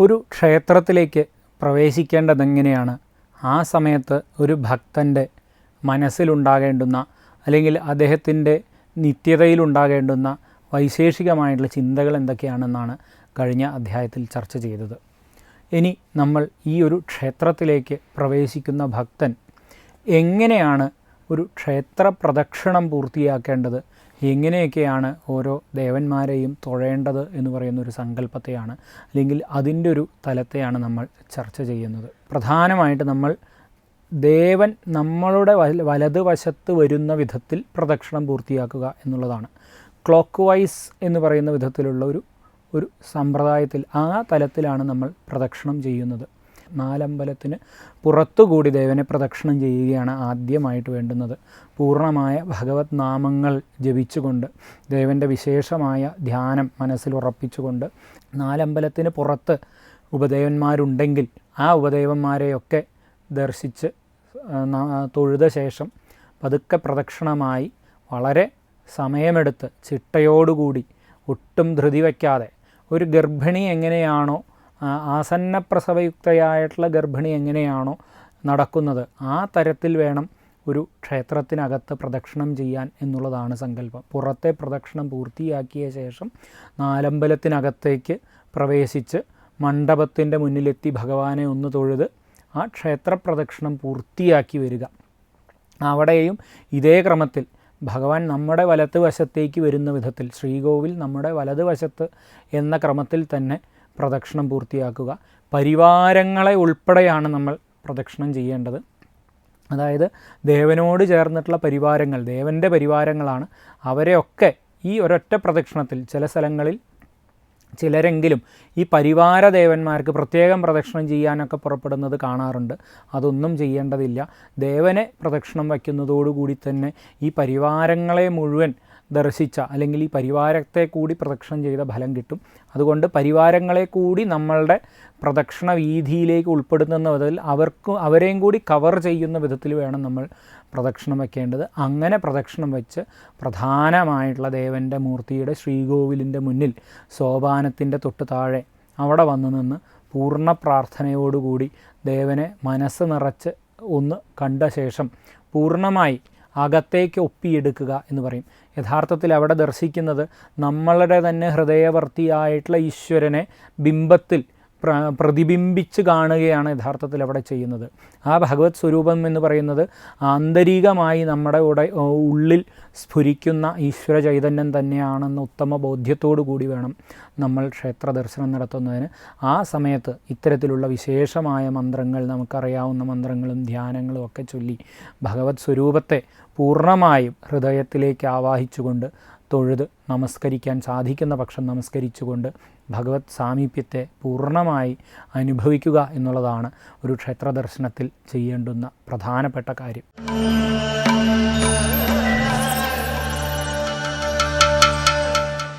ഒരു ക്ഷേത്രത്തിലേക്ക് പ്രവേശിക്കേണ്ടതെങ്ങനെയാണ്? ആ സമയത്ത് ഒരു ഭക്തന്റെ മനസ്സിലുണ്ടാകേണ്ടുന്ന അല്ലെങ്കിൽ അദ്ദേഹത്തിന്റെ നിത്യതയിലുണ്ടാകേണ്ടുന്ന വൈശേഷികമായിട്ടുള്ള ചിന്തകൾ എന്തൊക്കെയാണെന്നാണ് കഴിഞ്ഞ അധ്യായത്തിൽ ചർച്ച ചെയ്തത്. ഇനി നമ്മൾ ഈ ഒരു ക്ഷേത്രത്തിലേക്ക് പ്രവേശിക്കുന്ന ഭക്തൻ എങ്ങനെയാണ് ഒരു ക്ഷേത്ര പ്രദക്ഷിണം പൂർത്തിയാക്കേണ്ടത്? എങ്ങനെയൊക്കെയാണ് ഓരോ ദേവന്മാരെയും തൊഴേണ്ടത് എന്ന് പറയുന്ന ഒരു സങ്കല്പത്തെയാണ് അല്ലെങ്കിൽ അതിന്റെ ഒരു തലത്തെയാണ് നമ്മൾ ചർച്ച ചെയ്യുന്നത്. പ്രധാനമായിട്ട് നമ്മൾ ദേവൻ നമ്മളുടെ വല വലതുവശത്ത് വരുന്ന വിധത്തിൽ പ്രദക്ഷിണം പൂർത്തിയാക്കുക എന്നുള്ളതാണ്. ക്ലോക്ക് വൈസ് എന്ന് പറയുന്ന വിധത്തിലുള്ള ഒരു ഒരു സമ്പ്രദായത്തിൽ ആ തലത്തിലാണ് നമ്മൾ പ്രദക്ഷിണം ചെയ്യുന്നത്. നാലമ്പലത്തിന് പുറത്തുകൂടി ദേവനെ പ്രദക്ഷിണം ചെയ്യുകയാണ് ആദ്യമായിട്ട് വേണ്ടുന്നത്. പൂർണമായ ഭഗവത് നാമങ്ങൾ ജപിച്ചുകൊണ്ട് ദേവന്റെ വിശേഷമായ ധ്യാനം മനസ്സിൽ ഉറപ്പിച്ചുകൊണ്ട് നാലമ്പലത്തിന് പുറത്ത് ഉപദേവന്മാരുണ്ടെങ്കിൽ ആ ഉപദേവന്മാരെയൊക്കെ ദർശിച്ച് തൊഴുത ശേഷം പതുക്കെ പ്രദക്ഷിണമായി വളരെ സമയമെടുത്ത് ചിട്ടയോടുകൂടി ഒട്ടും ധൃതി വയ്ക്കാതെ ഒരു ഗർഭിണി എങ്ങനെയാണോ ആ, ആസന്നപ്രസവയുക്തയായിട്ടുള്ള ഗർഭിണി എങ്ങനെയാണോ നടക്കുന്നത് ആ തരത്തിൽ വേണം ഒരു ക്ഷേത്രത്തിനകത്ത് പ്രദക്ഷിണം ചെയ്യാൻ എന്നുള്ളതാണ് സങ്കല്പം. പുറത്തെ പ്രദക്ഷിണം പൂർത്തിയാക്കിയ ശേഷം നാലമ്പലത്തിനകത്തേക്ക് പ്രവേശിച്ച് മണ്ഡപത്തിന്റെ മുന്നിലെത്തി ഭഗവാനെ ഒന്ന് തൊഴുത് ആ ക്ഷേത്ര പ്രദക്ഷിണം പൂർത്തിയാക്കി വരിക. അവിടെയും ഇതേ ക്രമത്തിൽ ഭഗവാൻ നമ്മുടെ വലത് വശത്തേക്ക് വരുന്ന വിധത്തിൽ ശ്രീകോവിൽ നമ്മുടെ വലത് വശത്ത് എന്ന ക്രമത്തിൽ തന്നെ പ്രദക്ഷിണം പൂർത്തിയാക്കുക. പരിവാരങ്ങളെ ഉൾപ്പെടെയാണ് നമ്മൾ പ്രദക്ഷിണം ചെയ്യേണ്ടത്. അതായത് ദേവനോട് ചേർന്നിട്ടുള്ള പരിവാരങ്ങൾ ദേവന്റെ പരിവാരങ്ങളാണ് അവരെയൊക്കെ ഈ ഒരൊറ്റ പ്രദക്ഷിണത്തിൽ ചില സ്ഥലങ്ങളിൽ ചിലരെങ്കിലും ഈ പരിവാര ദേവന്മാർക്ക് പ്രത്യേകം പ്രദക്ഷിണം ചെയ്യാനൊക്കെ പുറപ്പെടുന്നത് കാണാറുണ്ട്. അതൊന്നും ചെയ്യേണ്ടതില്ല. ദേവനെ പ്രദക്ഷിണം വയ്ക്കുന്നതോടുകൂടി തന്നെ ഈ പരിവാരങ്ങളെ മുഴുവൻ ദർശിച്ച അല്ലെങ്കിൽ ഈ പരിവാരത്തെ കൂടി പ്രദക്ഷിണം ചെയ്ത ഫലം കിട്ടും. അതുകൊണ്ട് പരിവാരങ്ങളെ കൂടി നമ്മളുടെ പ്രദക്ഷിണ വീതിയിലേക്ക് ഉൾപ്പെടുത്തുന്ന വിധത്തിൽ അവർക്ക് അവരെയും കൂടി കവർ ചെയ്യുന്ന വിധത്തിൽ വേണം നമ്മൾ പ്രദക്ഷിണം വയ്ക്കേണ്ടത് അങ്ങനെ പ്രദക്ഷിണം വെച്ച് പ്രധാനമായിട്ടുള്ള ദേവന്റെ മൂർത്തിയുടെ ശ്രീകോവിലിന്റെ മുന്നിൽ സോപാനത്തിന്റെ തൊട്ട് താഴെ അവിടെ വന്നു നിന്ന് പൂർണ പ്രാർത്ഥനയോടുകൂടി ദേവനെ മനസ്സ് നിറച്ച് ഒന്ന് കണ്ട ശേഷം പൂർണമായി അകത്തേക്ക് ഒപ്പിയെടുക്കുക എന്ന് പറയും. യഥാർത്ഥത്തിൽ അവിടെ ദർശിക്കുന്നത് നമ്മളുടെ തന്നെ ഹൃദയവർത്തിയായിട്ടുള്ള ഈശ്വരനെ ബിംബത്തിൽ പ്രതിബിംബിച്ച് കാണുകയാണ് യഥാർത്ഥത്തിൽ അവിടെ ചെയ്യുന്നത്. ആ ഭഗവത് സ്വരൂപം എന്ന് പറയുന്നത് ആന്തരികമായി നമ്മുടെ ഉള്ളിൽ സ്ഫുരിക്കുന്ന ഈശ്വര ചൈതന്യം തന്നെയാണെന്ന് ഉത്തമ ബോധ്യത്തോടു കൂടി വേണം നമ്മൾ ക്ഷേത്ര ദർശനം നടത്തുന്നതിന്. ആ സമയത്ത് ഇത്തരത്തിലുള്ള വിശേഷമായ മന്ത്രങ്ങൾ നമുക്കറിയാവുന്ന മന്ത്രങ്ങളും ധ്യാനങ്ങളും ഒക്കെ ചൊല്ലി ഭഗവത് സ്വരൂപത്തെ പൂർണമായും ഹൃദയത്തിലേക്ക് ആവാഹിച്ചുകൊണ്ട് തൊഴുത് നമസ്കരിക്കാൻ സാധിക്കുന്ന പക്ഷം നമസ്കരിച്ചുകൊണ്ട് ഭഗവത് സാമീപ്യത്തെ പൂർണമായി അനുഭവിക്കുക എന്നുള്ളതാണ് ഒരു ക്ഷേത്ര ദർശനത്തിൽ ചെയ്യേണ്ടുന്ന പ്രധാനപ്പെട്ട കാര്യം.